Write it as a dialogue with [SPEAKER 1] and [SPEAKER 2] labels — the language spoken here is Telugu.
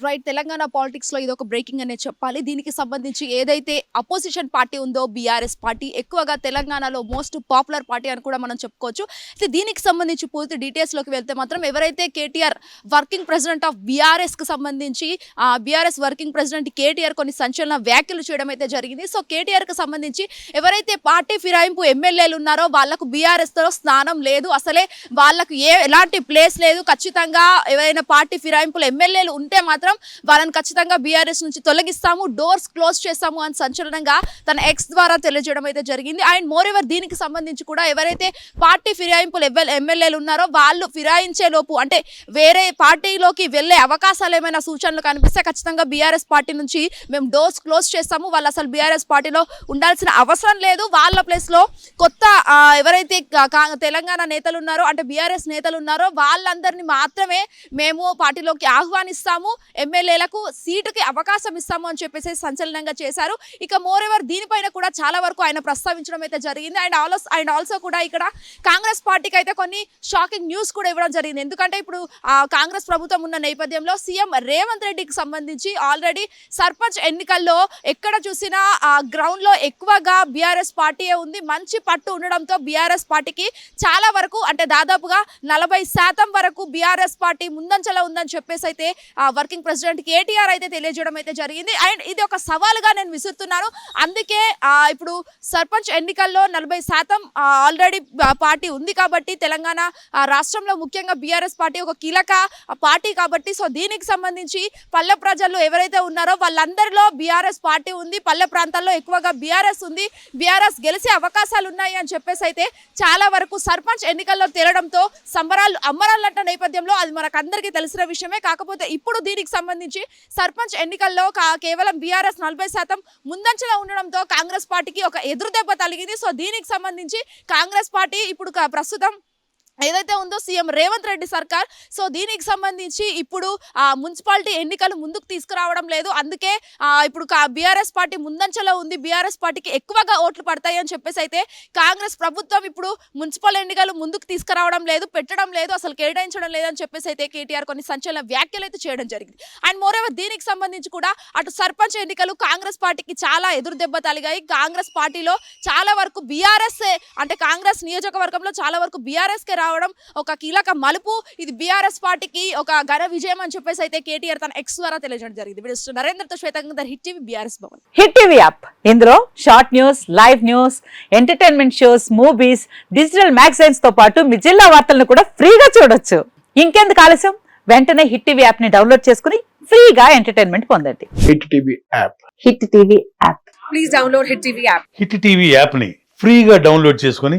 [SPEAKER 1] రైట్ తెలంగాణ పాలిటిక్స్లో ఇది ఒక బ్రేకింగ్ అనే చెప్పాలి. దీనికి సంబంధించి ఏదైతే అపోజిషన్ పార్టీ ఉందో బీఆర్ఎస్ పార్టీ ఎక్కువగా తెలంగాణలో మోస్ట్ పాపులర్ పార్టీ అని కూడా మనం చెప్పుకోవచ్చు. అయితే దీనికి సంబంధించి పూర్తి డీటెయిల్స్లోకి వెళ్తే మాత్రం ఎవరైతే కేటీఆర్ వర్కింగ్ ప్రెసిడెంట్ ఆఫ్ బీఆర్ఎస్కి సంబంధించి బీఆర్ఎస్ వర్కింగ్ ప్రెసిడెంట్ కేటీఆర్ కొన్ని సంచలన వ్యాఖ్యలు చేయడం అయితే జరిగింది. సో కేటీఆర్కి సంబంధించి ఎవరైతే పార్టీ ఫిరాయింపు ఎమ్మెల్యేలు ఉన్నారో వాళ్ళకు బీఆర్ఎస్తో లేదు. అసలే వాళ్ళకు ఏ ఎలాంటి ప్లేస్ లేదు. ఖచ్చితంగా ఎవరైనా పార్టీ ఫిరాయింపులు ఎమ్మెల్యేలు ఉంటే మాత్రం వాళ్ళని ఖచ్చితంగా బీఆర్ఎస్ నుంచి తొలగిస్తాము డోర్స్ క్లోజ్ చేస్తాము అని సంచలనంగా తన ఎక్స్ ద్వారా తెలియజేయడం అయితే జరిగింది. అండ్ మోర్ ఎవర్ దీనికి సంబంధించి కూడా ఎవరైతే పార్టీ ఫిరాయింపులు ఎమ్మెల్యేలు ఉన్నారో వాళ్ళు ఫిరాయించే లోపు అంటే వేరే పార్టీలోకి వెళ్ళే అవకాశాలు ఏమైనా సూచనలు కనిపిస్తే ఖచ్చితంగా బీఆర్ఎస్ పార్టీ నుంచి మేము డోర్స్ క్లోజ్ చేస్తాము. వాళ్ళు అసలు బీఆర్ఎస్ పార్టీలో ఉండాల్సిన అవసరం లేదు. వాళ్ళ ప్లేస్లో కొత్త ఎవరైతే కా- తెలంగాణ నేతలు ఉన్నారో అంటే బీఆర్ఎస్ నేతలు ఉన్నారో వాళ్ళందరినీ మాత్రమే మేము పార్టీలోకి ఆహ్వానిస్తాము. ఎమ్మెల్యేలకు సీటుకి అవకాశం ఇస్తాము అని చెప్పేసి సంచలనంగా చేశారు. ఇక మోర్ ఎవర్ దీనిపైన కూడా చాలా వరకు ఆయన ప్రస్తావించడం అయితే జరిగింది. అండ్ ఆల్స్ అండ్ ఆల్సో కూడా ఇక్కడ కాంగ్రెస్ పార్టీకి అయితే కొన్ని షాకింగ్ న్యూస్ కూడా ఇవ్వడం జరిగింది. ఎందుకంటే ఇప్పుడు కాంగ్రెస్ ప్రభుత్వం ఉన్న నేపథ్యంలో సీఎం రేవంత్ రెడ్డికి సంబంధించి ఆల్రెడీ సర్పంచ్ ఎన్నికల్లో ఎక్కడ చూసినా ఆ గ్రౌండ్లో ఎక్కువగా బీఆర్ఎస్ పార్టీయే ఉంది. మంచి పట్టు ఉండడంతో బీఆర్ఎస్ పార్టీకి చాలా వరకు అంటే దాదాపుగా నలభై శాతం వరకు బీఆర్ఎస్ పార్టీ ముందంచలో ఉందని చెప్పేసి అయితే వర్కింగ్ వర్కింగ్ ప్రెసిడెంట్ కేటీఆర్ అయితే తెలియజేయడం అయితే జరిగింది. అండ్ ఇది ఒక సవాలుగా నేను విసురుతున్నాను. అందుకే ఇప్పుడు సర్పంచ్ ఎన్నికల్లో నలభై శాతం ఆల్రెడీ పార్టీ ఉంది కాబట్టి తెలంగాణ రాష్ట్రంలో ముఖ్యంగా బీఆర్ఎస్ పార్టీ ఒక కీలక పార్టీ కాబట్టి సో దీనికి సంబంధించి పల్లె ప్రజలు ఎవరైతే ఉన్నారో వాళ్ళందరిలో బీఆర్ఎస్ పార్టీ ఉంది. పల్లె ప్రాంతాల్లో ఎక్కువగా బీఆర్ఎస్ ఉంది. బీఆర్ఎస్ గెలిచే అవకాశాలు ఉన్నాయి అని చెప్పేసి అయితే చాలా వరకు సర్పంచ్ ఎన్నికల్లో తేలడంతో సంబరాలు అమ్మరాలంట నేపథ్యంలో అది మనకు అందరికీ తెలిసిన విషయమే. కాకపోతే ఇప్పుడు దీనికి సంబంధించి సర్పంచ్ ఎన్నికల్లో కా- కేవలం బీఆర్ఎస్ నలభై శాతం ముందంజలో ఉండడంతో కాంగ్రెస్ పార్టీకి ఒక ఎదురు దెబ్బ తగిలింది. సో దీనికి సంబంధించి కాంగ్రెస్ పార్టీ ఇప్పుడు ప్రస్తుతం ఏదైతే ఉందో సీఎం రేవంత్ రెడ్డి సర్కార్ సో దీనికి సంబంధించి ఇప్పుడు ఆ మున్సిపాలిటీ ఎన్నికలు ముందుకు తీసుకురావడం లేదు. అందుకే ఇప్పుడు బీఆర్ఎస్ పార్టీ ముందంచలో ఉంది. బీఆర్ఎస్ పార్టీకి ఎక్కువగా ఓట్లు పడతాయి అని చెప్పేసి అయితే కాంగ్రెస్ ప్రభుత్వం ఇప్పుడు మున్సిపల్ ఎన్నికలు ముందుకు తీసుకురావడం లేదు పెట్టడం లేదు అసలు కేటాయించడం లేదని చెప్పేసి అయితే కేటీఆర్ కొన్ని సంచలన వ్యాఖ్యలు అయితే చేయడం జరిగింది. అండ్ మోరేవర్ దీనికి సంబంధించి కూడా అటు సర్పంచ్ ఎన్నికలు కాంగ్రెస్ పార్టీకి చాలా ఎదురు దెబ్బ తలిగాయి కాంగ్రెస్ పార్టీలో చాలా వరకు బీఆర్ఎస్ అంటే కాంగ్రెస్ నియోజకవర్గంలో చాలా వరకు బీఆర్ఎస్కే రావడం ఒక కీలక మలుపు. ఇది బీఆర్ఎస్ పార్టీకి ఒక ఘన విజయం అని చెప్పేసి అయితే కేటీఆర్ తన ఎక్స్ ద్వారా తెలియజేయడం జరిగింది. వీడు నరేంద్రతో శ్వేతంగా Hit TV BRS Bhavan.
[SPEAKER 2] Hit TV app. ఇందులో short news live news entertainment shows movies digital మ్యాగజైన్స్తో పాటు మీ జిల్లా వార్తలను కూడా ఫ్రీగా చూడొచ్చు. ఇంకెందుకు ఆలస్యం? వెంటనే హిట్ టీవీ యాప్ని డౌన్లోడ్ చేసుకుని ఫ్రీగా ఎంటర్టైన్మెంట్ పొందండి.
[SPEAKER 3] Hit TV app.
[SPEAKER 2] Hit TV app.
[SPEAKER 4] Please download Hit TV app.
[SPEAKER 5] Hit TV యాప్ని ఫ్రీగా డౌన్లోడ్ చేసుకొని